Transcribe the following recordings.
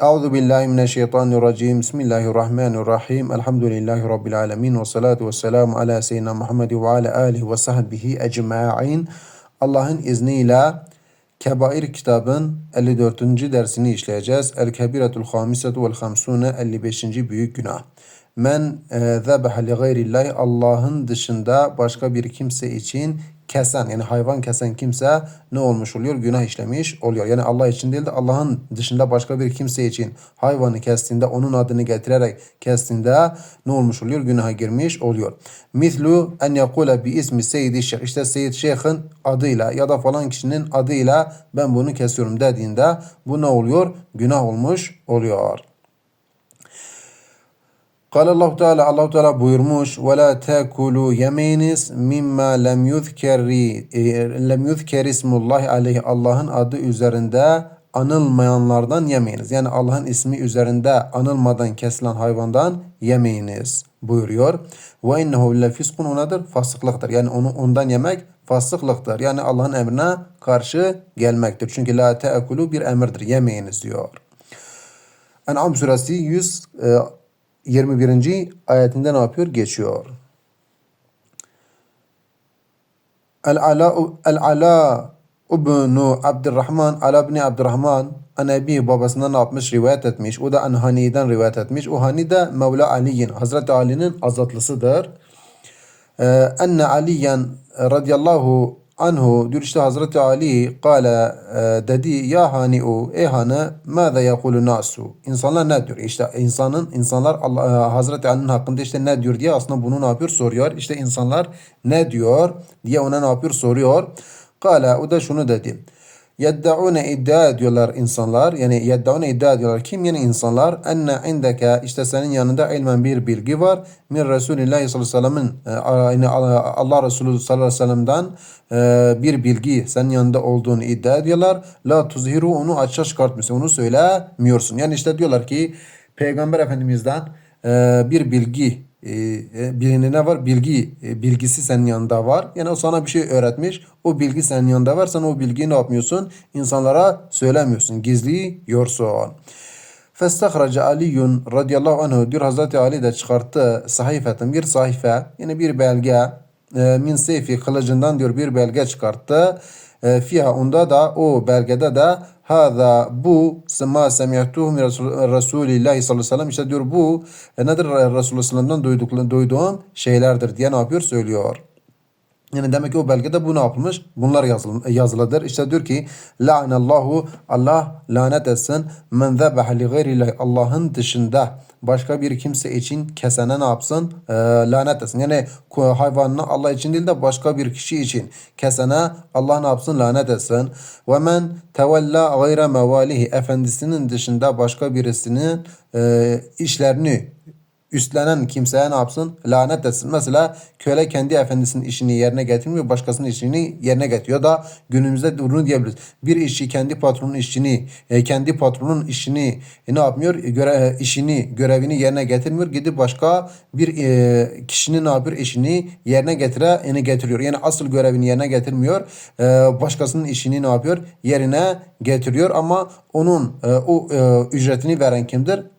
Euzu billahi mineşşeytanirracim. Bismillahirrahmanirrahim. Elhamdülillahi rabbil alamin ve salatu vesselam ala seyyidina Muhammed ve ala alihi ve sahbihi ecmaîn. Allah'ın izniyle Kebair kitabın 54. dersini işleyeceğiz. El kebiretul hamisetu vel hamsune 55. büyük günah. Men e, zebeha li gayrillahi Allah'ın dışında başka bir kimse için kesen yani hayvan kesen kimse ne olmuş oluyor? Günah işlemiş oluyor. Yani Allah için değil de Allah'ın dışında başka bir kimse için hayvanı kestiğinde onun adını getirerek kestiğinde ne olmuş oluyor? Günaha girmiş oluyor. Mislu en yakule bi ismi seyyidi şeyh. İşte seyyid şeyhin adıyla ya da falan kişinin adıyla ben bunu kesiyorum dediğinde bu ne oluyor? Günah olmuş oluyor. Kale Allah Teala Allah Teala buyurmuş ve la takulu yeminiz mimma lem yuzkeri e, lem yuzker ismullah aleyhi Allah'ın adı üzerinde anılmayanlardan yemeyiniz. Yani Allah'ın ismi üzerinde anılmadan kesilen hayvandan yemeyiniz buyuruyor. Ve innehu lefiskun onadır fasıklıktır. Yani onu ondan yemek fasıklıktır. Yani Allah'ın emrine karşı gelmektir. Çünkü la teakulu bir emirdir. Yemeyiniz diyor. En'am suresi 100 21. ayetinde ne yapıyor? Geçiyor. El-Ala El-Ala ibnu Abdurrahman Ala ibn Abdurrahman Anebi babasından ne yapmış? Rivayet etmiş. O da Anhani'den rivayet etmiş. O Hani de Mevla Ali'nin, Hazreti Ali'nin azatlısıdır. Ee, enne Aliyen radıyallahu anhu diyor işte Hazreti Ali kale e, dedi ya hani'u ey hanı mâze yekulu nasu insanlar ne diyor? İşte insanın insanlar Allah, e, Hazreti Ali'nin hakkında işte ne diyor diye aslında bunu ne yapıyor? Soruyor. İşte insanlar ne diyor diye ona ne yapıyor? Soruyor. Kale o da şunu dedi Yeddaune iddia ediyorlar insanlar. Yani yeddaune iddia ediyorlar. Kim yani insanlar? Enne indeke işte senin yanında ilmen bir bilgi var. Min Resulullah sallallahu aleyhi ve sellem'in yani Allah Resulü sallallahu aleyhi ve sellem'den e, bir bilgi senin yanında olduğunu iddia ediyorlar. La tuzhiru onu açığa çıkartmıyorsun. Onu söylemiyorsun. Yani işte diyorlar ki Peygamber Efendimiz'den e, bir bilgi e, birine ne var? Bilgi, e, bilgisi senin yanında var. Yani o sana bir şey öğretmiş. O bilgi senin yanında var. Sen o bilgiyi ne yapmıyorsun? İnsanlara söylemiyorsun. Gizliyorsun. Festahraca Aliyun radıyallahu anhu diyor Hazreti Ali de çıkarttı sahifetin bir sahife yani bir belge e, min seyfi kılıcından diyor bir belge çıkarttı. E, fiha onda da o belgede de Hâzâ bu ma semihtuhu min Resulullah sallallahu aleyhi ve sellem işte diyor bu e, nedir Resulullah sallallahu aleyhi ve sellem duyduğum şeylerdir diye ne yapıyor söylüyor. Yani demek ki o belgede bu ne yapılmış? Bunlar yazılı, yazılıdır. İşte diyor ki La'nallahu Allah lanet etsin men zebeha li Allah'ın dışında başka bir kimse için kesene ne yapsın? E, lanet etsin. Yani hayvanını Allah için değil de başka bir kişi için kesene Allah ne yapsın? Lanet etsin. Ve men tevella gayre mevalihi efendisinin dışında başka birisinin e, işlerini üstlenen kimseye ne yapsın? Lanet etsin. Mesela köle kendi efendisinin işini yerine getirmiyor, başkasının işini yerine getiriyor. da günümüzde bunu diyebiliriz. Bir işçi kendi patronun işini, e, kendi patronun işini e, ne yapmıyor? Göre, e, işini, görevini yerine getirmiyor. Gidip başka bir kişinin ne yapıyor? İşini yerine getire, yani getiriyor. Yani asıl görevini yerine getirmiyor. Başkasının işini ne yapıyor? Yerine getiriyor ama onun o ücretini veren kimdir?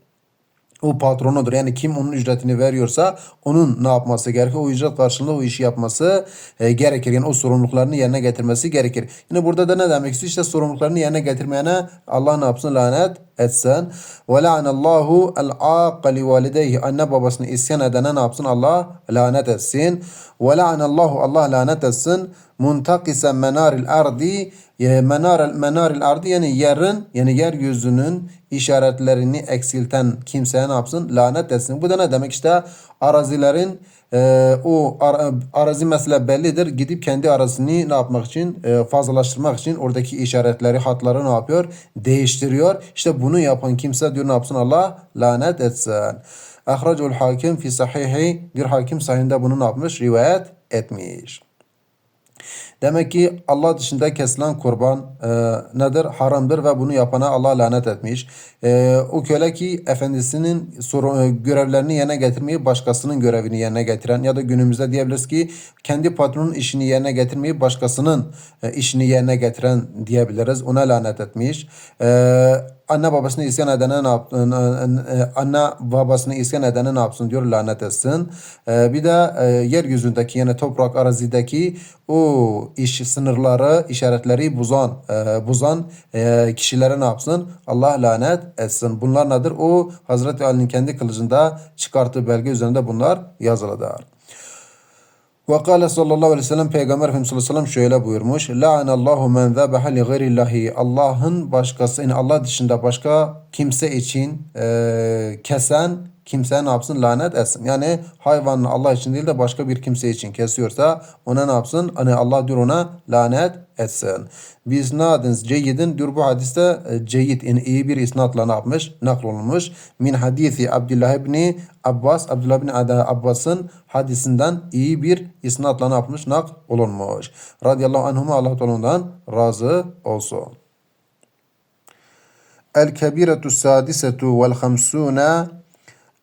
O patronudur. Yani kim onun ücretini veriyorsa onun ne yapması gerekir? O ücret karşılığında o işi yapması e, gerekir. Yani o sorumluluklarını yerine getirmesi gerekir. Yine burada da ne demek istiyor? İşte sorumluluklarını yerine getirmeyene Allah ne yapsın? Lanet etsin. Ve la'anallahu el-aqali valideyhi. Anne babasını isyan edene ne yapsın? Allah lanet etsin. Ve la'anallahu Allah lanet etsin. Muntakisen menaril ardi menar menaril ardi yani yerin yani yeryüzünün işaretlerini eksilten kimseye ne yapsın? Lanet etsin. Bu da ne demek? İşte arazilerin e, o ar, arazi mesela bellidir. Gidip kendi arazini ne yapmak için? E, fazlalaştırmak için oradaki işaretleri, hatları ne yapıyor? Değiştiriyor. İşte bunu yapan kimse diyor ne yapsın? Allah lanet etsin. Ahracul hakim fi sahihi bir hakim sahinde bunu ne yapmış? Rivayet etmiş. Demek ki Allah dışında kesilen kurban e, nedir? Haramdır ve bunu yapana Allah lanet etmiş. E, o köle ki efendisinin soru, e, görevlerini yerine getirmeyi başkasının görevini yerine getiren ya da günümüzde diyebiliriz ki kendi patronun işini yerine getirmeyi başkasının e, işini yerine getiren diyebiliriz. Ona lanet etmiş. E, anne babasını isyan edene ne yaptın? Anne babasını isyan edene ne yapsın diyor lanet etsin. E, bir de e, yeryüzündeki yani toprak arazideki o iş sınırları, işaretleri bozan, e, bozan e, kişilere ne yapsın? Allah lanet etsin. Bunlar nedir? O Hazreti Ali'nin kendi kılıcında çıkarttığı belge üzerinde bunlar yazılıdır. Ve kâle sallallahu aleyhi ve sellem Peygamber Efendimiz sallallahu aleyhi ve sellem şöyle buyurmuş. La'anallahu men zebeha li gayrillahi. Allah'ın başkası, yani Allah dışında başka kimse için e, kesen kimse ne yapsın? Lanet etsin. Yani hayvanını Allah için değil de başka bir kimse için kesiyorsa ona ne yapsın? Hani Allah diyor ona lanet etsin. Biz nadins ceyyidin diyor bu hadiste e, ceyyid yani iyi bir isnatla ne yapmış? Naklolunmuş. Min hadisi Abdullah ibni Abbas, Abdullah ibni Abbas'ın hadisinden iyi bir isnatla ne yapmış? Nakl olunmuş. Radiyallahu anhuma Allah ondan razı olsun. El kebiretu sadisetu vel hamsuna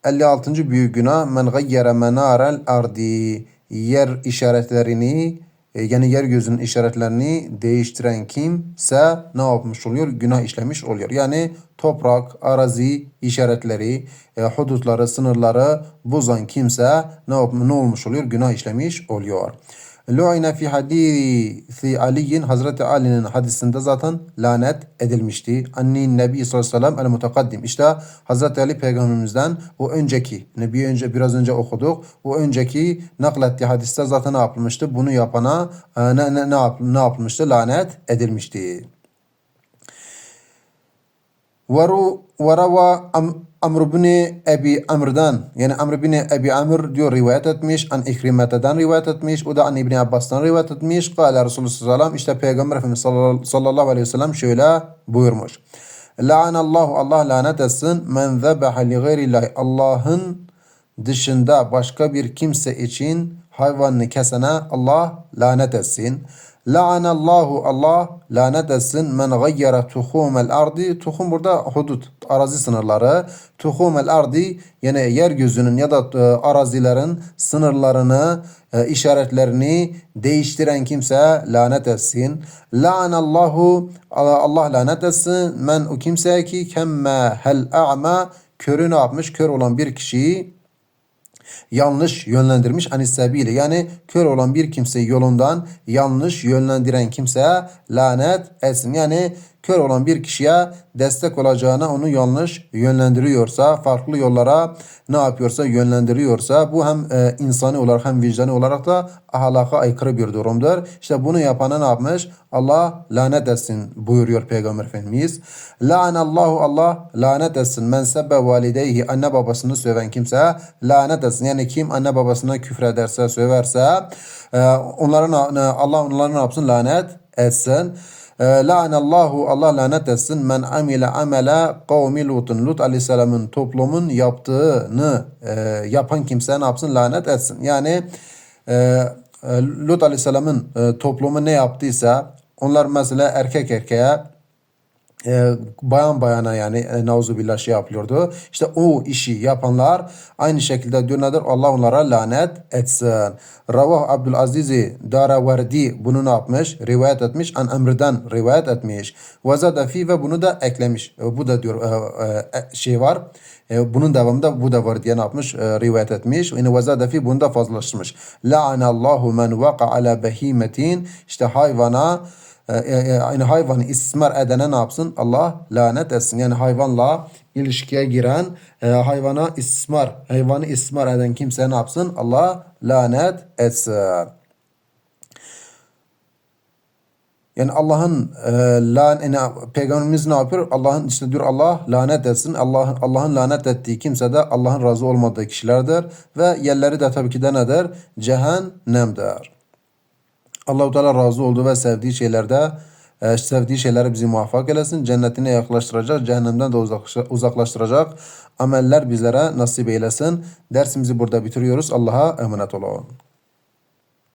56. büyük günah men gayyere menarel ardi yer işaretlerini e, yani yeryüzünün işaretlerini değiştiren kimse ne yapmış oluyor? Günah işlemiş oluyor. Yani toprak, arazi işaretleri, e, hudutları, sınırları bozan kimse ne, ne olmuş oluyor? Günah işlemiş oluyor. Lu'ine fi hadisi Ali'nin Hazreti Ali'nin hadisinde zaten lanet edilmişti. Anni Nebi sallallahu aleyhi ve sellem el mutakaddim. İşte Hazreti Ali peygamberimizden o önceki, Nebi önce biraz önce okuduk. O önceki naklettiği hadiste zaten ne yapılmıştı? Bunu yapana e, ne, ne, ne, ne yapılmıştı? Lanet edilmişti. Veru verava Amr bin Ebi Amr'dan yani Amr bin Ebi Amr diyor rivayet etmiş. An İkrimete'den rivayet etmiş. O da an İbni Abbas'tan rivayet etmiş. Kale Resulullah sallallahu işte Peygamber Efendimiz sallallahu aleyhi ve sellem şöyle buyurmuş. La'anallahu Allah lanet etsin. Men zebeha li gayrillahi Allah'ın dışında başka bir kimse için hayvanını kesene Allah lanet etsin. La'anallahu Allah lanet etsin men gayyara tuhumel ardi. Tuhum burada hudut, arazi sınırları. Tuhumel ardi yani yeryüzünün ya da e, arazilerin sınırlarını, e, işaretlerini değiştiren kimse lanet etsin. La'anallahu Allah lanet etsin men o kimse ki kemme hel a'ma körü ne yapmış? Kör olan bir kişiyi yanlış yönlendirmiş anissebiyle. Yani kör olan bir kimseyi yolundan yanlış yönlendiren kimseye lanet etsin. Yani kör olan bir kişiye destek olacağına onu yanlış yönlendiriyorsa, farklı yollara ne yapıyorsa yönlendiriyorsa bu hem e, insani olarak hem vicdani olarak da ahlaka aykırı bir durumdur. İşte bunu yapana ne yapmış? Allah lanet etsin buyuruyor Peygamber Efendimiz. Allahu Allah lanet etsin men sebbe valideyhi anne babasını söven kimse lanet etsin. Yani kim anne babasına küfrederse, söverse e, onların Allah onları ne yapsın? Lanet etsin. Ee, La'anallahu Allah lanet etsin men amile amele kavmi Lut'un. Lut aleyhisselamın toplumun yaptığını e, yapan kimse ne yapsın? Lanet etsin. Yani e, e Lut aleyhisselamın e, toplumu ne yaptıysa onlar mesela erkek erkeğe e, bayan bayana yani e, nauzubillah şey yapıyordu. İşte o işi yapanlar aynı şekilde diyor nedir? Allah onlara lanet etsin. Ravah Abdülaziz Daraverdi bunu ne yapmış? Rivayet etmiş. An Emr'den rivayet etmiş. Ve fi ve bunu da eklemiş. E, bu da diyor e, e, şey var. E, bunun devamında bu da var diye ne yapmış? E, rivayet etmiş. Yani ve fi bunu da fazlaştırmış. La'anallahu men vaka ala behimetin. İşte hayvana e, e, e, yani hayvanı istismar edene ne yapsın? Allah lanet etsin. Yani hayvanla ilişkiye giren, hayvana istismar, hayvanı istismar eden kimse ne yapsın? Allah lanet etsin. Yani Allah'ın e, lan yani peygamberimiz ne yapıyor? Allah'ın işte diyor Allah lanet etsin. Allah Allah'ın lanet ettiği kimse de Allah'ın razı olmadığı kişilerdir ve yerleri de tabii ki de nedir? Cehennemdir. Allahu Teala razı olduğu ve sevdiği şeylerde e, sevdiği şeyleri bizi muvaffak eylesin. Cennetine yaklaştıracak, cehennemden de uzaklaştıracak ameller bizlere nasip eylesin. Dersimizi burada bitiriyoruz. Allah'a emanet olun.